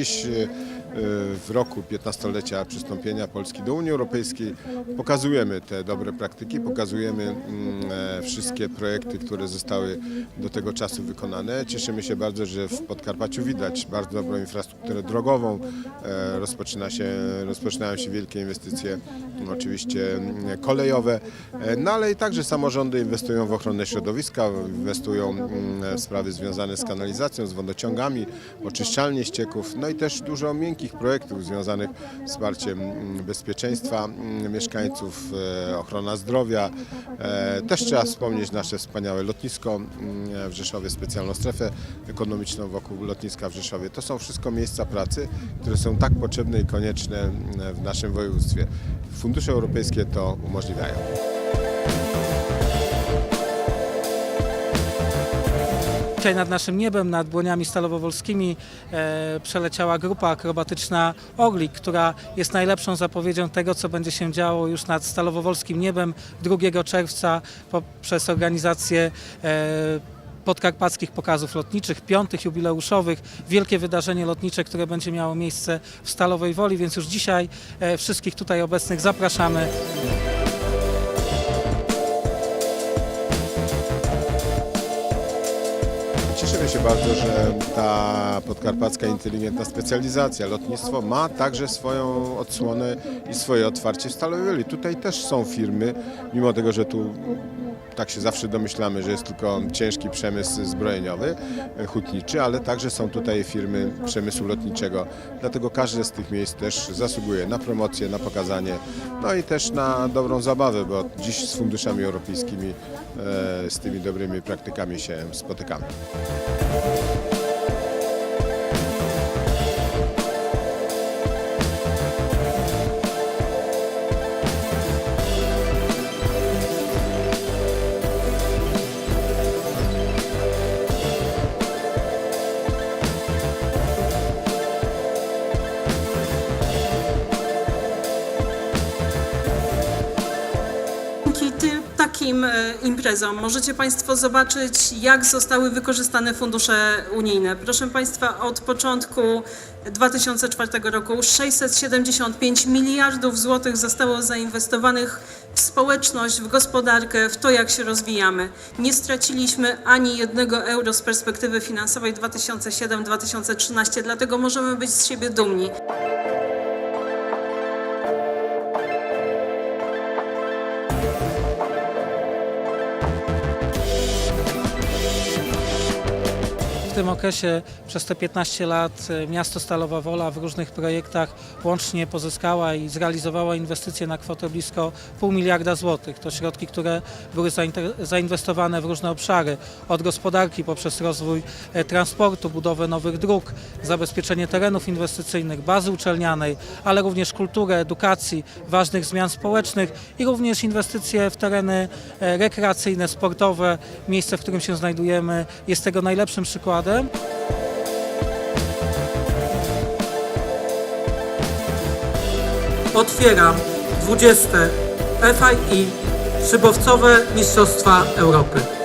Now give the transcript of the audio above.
вещи w roku 15-lecia przystąpienia Polski do Unii Europejskiej pokazujemy te dobre praktyki, pokazujemy mm, e, wszystkie projekty, które zostały do tego czasu wykonane. Cieszymy się bardzo, że w Podkarpaciu widać bardzo dobrą infrastrukturę drogową. E, Rozpoczyna się, rozpoczynają się wielkie inwestycje oczywiście mm, kolejowe, e, no ale i także samorządy inwestują w ochronę środowiska, inwestują mm, w sprawy związane z kanalizacją, z wodociągami, oczyszczalnie ścieków, no i też dużo miękkich projektów związanych z wsparciem mm, bezpieczeństwa mm, mieszkańców, e, ochrona zdrowia. E, Też trzeba wspomnieć nasze wspaniałe lotnisko mm, w Rzeszowie, specjalną strefę ekonomiczną wokół lotniska w Rzeszowie. To są wszystko miejsca pracy, które są tak potrzebne i konieczne w naszym województwie. Fundusze europejskie to umożliwiają. Dzisiaj nad naszym niebem, nad błoniami stalowowolskimi e, przeleciała grupa akrobatyczna Orlik, która jest najlepszą zapowiedzią tego, co będzie się działo już nad stalowowolskim niebem 2 czerwca poprzez organizację e, podkarpackich pokazów lotniczych, piątych jubileuszowych, wielkie wydarzenie lotnicze, które będzie miało miejsce w Stalowej Woli, więc już dzisiaj e, wszystkich tutaj obecnych zapraszamy. Cieszymy się bardzo, że ta podkarpacka inteligentna specjalizacja, lotnictwo ma także swoją odsłonę i swoje otwarcie w Stalowej Woli. Tutaj też są firmy, mimo tego, że tu tak się zawsze domyślamy, że jest tylko ciężki przemysł zbrojeniowy, e, hutniczy, ale także są tutaj firmy przemysłu lotniczego. Dlatego każde z tych miejsc też zasługuje na promocję, na pokazanie, no i też na dobrą zabawę, bo dziś z funduszami europejskimi, e, z tymi dobrymi praktykami się spotykamy. Takim e, imprezom możecie Państwo zobaczyć, jak zostały wykorzystane fundusze unijne. Proszę Państwa, od początku 2004 roku 675 miliardów złotych zostało zainwestowanych w społeczność, w gospodarkę, w to, jak się rozwijamy. Nie straciliśmy ani jednego euro z perspektywy finansowej 2007-2013, dlatego możemy być z siebie dumni. Tym okresie przez te 15 lat e, miasto Stalowa Wola w różnych projektach łącznie pozyskała i zrealizowała inwestycje na kwotę blisko pół miliarda złotych. To środki, które były zainwestowane w różne obszary, od gospodarki poprzez rozwój e, transportu, budowę nowych dróg, zabezpieczenie terenów inwestycyjnych, bazy uczelnianej, ale również kulturę, edukacji, ważnych zmian społecznych i również inwestycje w tereny e, rekreacyjne, sportowe. Miejsce, w którym się znajdujemy jest tego najlepszym przykładem. Otwieram 20 FII Szybowcowe Mistrzostwa Europy.